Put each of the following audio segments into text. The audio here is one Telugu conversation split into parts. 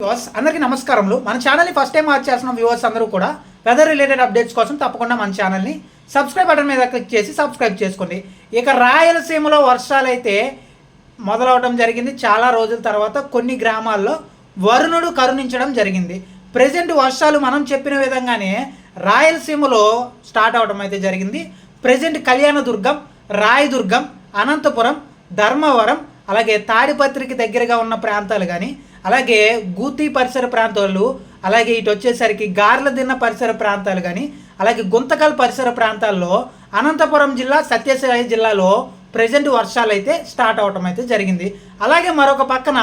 వ్యూవర్స్ అందరికీ నమస్కారములు. మన ఛానల్ని ఫస్ట్ టైం వాచ్ చేస్తున్న వ్యూవర్స్ అందరూ కూడా వెదర్ రిలేటెడ్ అప్డేట్స్ కోసం తప్పకుండా మన ఛానల్ని సబ్స్క్రైబ్ బటన్ మీద క్లిక్ చేసి సబ్స్క్రైబ్ చేసుకోండి. ఇక రాయలసీమలో వర్షాలు అయితే మొదలవడం జరిగింది. చాలా రోజుల తర్వాత కొన్ని గ్రామాల్లో వరుణుడు కరుణించడం జరిగింది. ప్రజెంట్ వర్షాలు మనం చెప్పిన విధంగానే రాయలసీమలో స్టార్ట్ అవడం అయితే జరిగింది. ప్రజెంట్ కళ్యాణదుర్గం రాయదుర్గం అనంతపురం ధర్మవరం అలాగే తాడిపత్రికి దగ్గరగా ఉన్న ప్రాంతాలు కానీ అలాగే గూతి పరిసర ప్రాంతాలు అలాగే ఇటు వచ్చేసరికి గార్లదిన్న పరిసర ప్రాంతాలు కానీ అలాగే గుంతకల్ పరిసర ప్రాంతాల్లో అనంతపురం జిల్లా సత్యసాయి జిల్లాలో ప్రజెంట్ వర్షాలు అయితే స్టార్ట్ అవటం అయితే జరిగింది. అలాగే మరొక పక్కన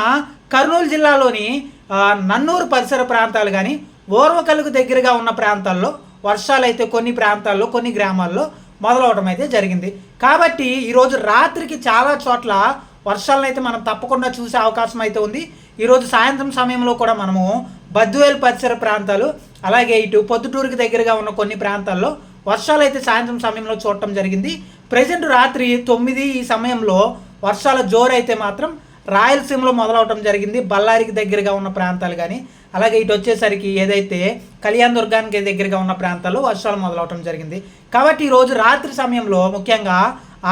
కర్నూలు జిల్లాలోని నన్నూరు పరిసర ప్రాంతాలు కానీ ఓర్వకల్లుకు దగ్గరగా ఉన్న ప్రాంతాల్లో వర్షాలు అయితే కొన్ని ప్రాంతాల్లో కొన్ని గ్రామాల్లో మొదలవడం అయితే జరిగింది. కాబట్టి ఈరోజు రాత్రికి చాలా చోట్ల వర్షాలను అయితే మనం తప్పకుండా చూసే అవకాశం అయితే ఉంది. ఈరోజు సాయంత్రం సమయంలో కూడా మనము బద్దువేలు పరిసర ప్రాంతాలు అలాగే ఇటు పొద్దుటూరుకి దగ్గరగా ఉన్న కొన్ని ప్రాంతాల్లో వర్షాలు అయితే సాయంత్రం సమయంలో చూడటం జరిగింది. ప్రజెంట్ రాత్రి తొమ్మిది ఈ సమయంలో వర్షాల జోరు అయితే మాత్రం రాయలసీమలో మొదలవటం జరిగింది. బళ్ళారికి దగ్గరగా ఉన్న ప్రాంతాలు కానీ అలాగే ఇటు వచ్చేసరికి ఏదైతే కళ్యాణ్ దుర్గానికి దగ్గరగా ఉన్న ప్రాంతాల్లో వర్షాలు మొదలవటం జరిగింది. కాబట్టి ఈరోజు రాత్రి సమయంలో ముఖ్యంగా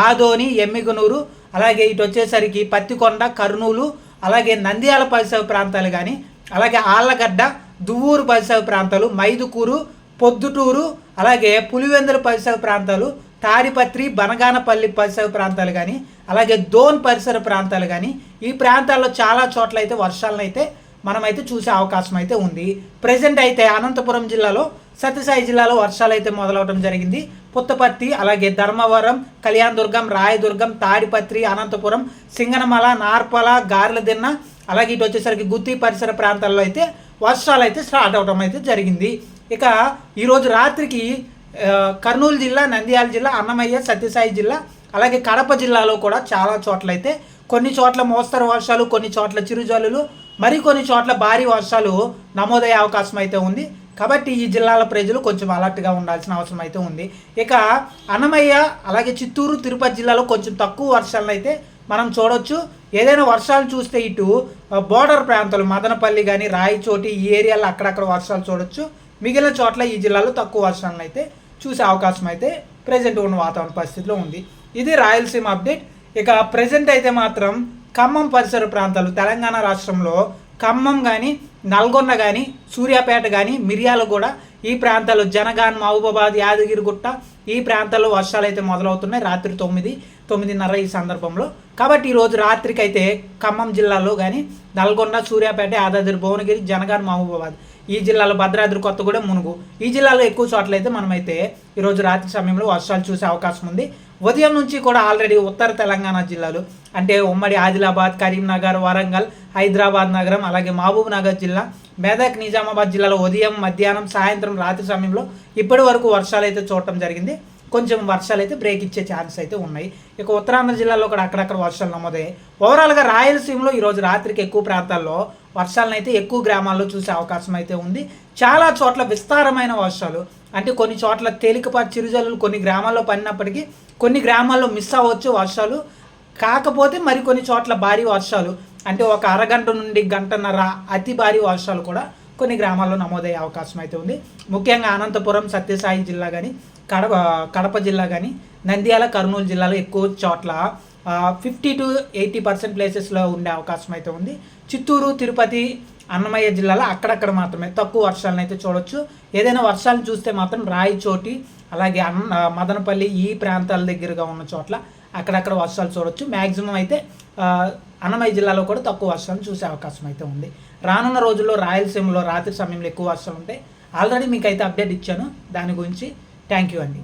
ఆదోని ఎమ్మిగనూరు అలాగే ఇటు వచ్చేసరికి పత్తికొండ కర్నూలు అలాగే నంద్యాల పరిసర ప్రాంతాలు కానీ అలాగే ఆళ్ళగడ్డ దువ్వూరు పరిసర ప్రాంతాలు మైదుకూరు పొద్దుటూరు అలాగే పులివెందుల పరిసర ప్రాంతాలు తాడిపత్రి బనగానపల్లి పరిసర ప్రాంతాలు కానీ అలాగే దోన్ పరిసర ప్రాంతాలు కానీ ఈ ప్రాంతాల్లో చాలా చోట్ల అయితే వర్షాలను అయితే మనమైతే చూసే అవకాశం అయితే ఉంది. ప్రజెంట్ అయితే అనంతపురం జిల్లాలో సత్యసాయి జిల్లాలో వర్షాలు అయితే మొదలవడం జరిగింది. పుత్తపర్తి అలాగే ధర్మవరం కళ్యాణదుర్గం రాయదుర్గం తాడిపత్రి అనంతపురం సింగనమల నార్పల గార్లదిన్న అలాగే ఇటు వచ్చేసరికి గుత్తి పరిసర ప్రాంతాల్లో అయితే వర్షాలు అయితే స్టార్ట్ అవడం అయితే జరిగింది. ఇక ఈరోజు రాత్రికి కర్నూలు జిల్లా నంద్యాల జిల్లా అన్నమయ్య సత్యసాయి జిల్లా అలాగే కడప జిల్లాలో కూడా చాలా చోట్ల అయితే కొన్ని చోట్ల మోస్తరు వర్షాలు కొన్ని చోట్ల చిరుజల్లులు మరికొన్ని చోట్ల భారీ వర్షాలు నమోదయ్యే అవకాశం అయితే ఉంది. కాబట్టి ఈ జిల్లాల ప్రజలు కొంచెం అలర్ట్గా ఉండాల్సిన అవసరం అయితే ఉంది. ఇక అన్నమయ్య అలాగే చిత్తూరు తిరుపతి జిల్లాలో కొంచెం తక్కువ వర్షాలను అయితే మనం చూడొచ్చు. ఏదైనా వర్షాలు చూస్తే ఇటు బోర్డర్ ప్రాంతాలు మదనపల్లి కానీ రాయచోటి ఈ ఏరియాలో అక్కడక్కడ వర్షాలు చూడొచ్చు. మిగిలిన చోట్ల ఈ జిల్లాలో తక్కువ వర్షాలను అయితే చూసే అవకాశం అయితే ప్రజెంట్ ఉన్న వాతావరణ పరిస్థితిలో ఉంది. ఇది రాయలసీమ అప్డేట్ ఇక ప్రజెంట్ అయితే మాత్రం ఖమ్మం పరిసర ప్రాంతాలు తెలంగాణ రాష్ట్రంలో ఖమ్మం కానీ నల్గొండ కానీ సూర్యాపేట కానీ మిర్యాలగూడ ఈ ప్రాంతాల్లో జనగాన్ మహబూబాబాద్ యాదగిరిగుట్ట ఈ ప్రాంతాల్లో వర్షాలు అయితే మొదలవుతున్నాయి. రాత్రి తొమ్మిది తొమ్మిదిన్నర ఈ సందర్భంలో. కాబట్టి ఈరోజు రాత్రికి అయితే ఖమ్మం జిల్లాలో కానీ నల్గొండ సూర్యాపేట యాదాద్రి భువనగిరి జనగాన్ మహబూబాబాద్ ఈ జిల్లాలో భద్రాద్రి కొత్తగూడెం మునుగు ఈ జిల్లాలో ఎక్కువ చోట్ల అయితే మనమైతే ఈరోజు రాత్రి సమయంలో వర్షాలు చూసే అవకాశం ఉంది. ఉదయం నుంచి కూడా ఆల్రెడీ ఉత్తర తెలంగాణ జిల్లాలు అంటే ఉమ్మడి ఆదిలాబాద్ కరీంనగర్ వరంగల్ హైదరాబాద్ నగరం అలాగే మహబూబ్ నగర్ జిల్లా మెదక్ నిజామాబాద్ జిల్లాలో ఉదయం మధ్యాహ్నం సాయంత్రం రాత్రి సమయంలో ఇప్పటి వరకు వర్షాలు అయితే చూడటం జరిగింది. కొంచెం వర్షాలు అయితే బ్రేక్ ఇచ్చే ఛాన్స్ అయితే ఉన్నాయి. ఇక ఉత్తరాంధ్ర జిల్లాలో కూడా అక్కడక్కడ వర్షాలు నమోదయ్యాయి. ఓవరాల్గా రాయలసీమలో ఈరోజు రాత్రికి ఎక్కువ ప్రాంతాల్లో వర్షాలను అయితే ఎక్కువ గ్రామాల్లో చూసే అవకాశం అయితే ఉంది. చాలా చోట్ల విస్తారమైన వర్షాలు. అంటే కొన్ని చోట్ల తేలికపాటి చిరుజల్లులు కొన్ని గ్రామాల్లో పడినప్పటికీ కొన్ని గ్రామాల్లో మిస్ అవ్వచ్చు వర్షాలు. కాకపోతే మరికొన్ని చోట్ల భారీ వర్షాలు అంటే ఒక అరగంట నుండి గంటన్నర అతి భారీ వర్షాలు కూడా కొన్ని గ్రామాల్లో నమోదయ్యే అవకాశం అయితే ఉంది. ముఖ్యంగా అనంతపురం సత్యసాయి జిల్లా కానీ కడప కడప జిల్లా కానీ నంద్యాల కర్నూలు జిల్లాలో ఎక్కువ చోట్ల ఫిఫ్టీ టు ఎయిటీ పర్సెంట్ ప్లేసెస్లో ఉండే అవకాశం అయితే ఉంది. చిత్తూరు తిరుపతి అన్నమయ్య జిల్లాలో అక్కడక్కడ మాత్రమే. తక్కువ వర్షాలను అయితే చూడొచ్చు. ఏదైనా వర్షాలు చూస్తే మాత్రం రాయచోటి అలాగే అన్న మదనపల్లి ఈ ప్రాంతాల దగ్గరగా ఉన్న చోట్ల అక్కడక్కడ వర్షాలు చూడొచ్చు. మ్యాక్సిమం అయితే అన్నమయ్య జిల్లాలో కూడా తక్కువ వర్షాలు చూసే అవకాశం అయితే ఉంది. రానున్న రోజుల్లో రాయలసీమలో రాత్రి సమయంలో ఎక్కువ వర్షాలు ఉంటాయి. ఆల్రెడీ మీకు అయితే అప్డేట్ ఇచ్చాను. దాని గురించి థ్యాంక్ యూ అండి.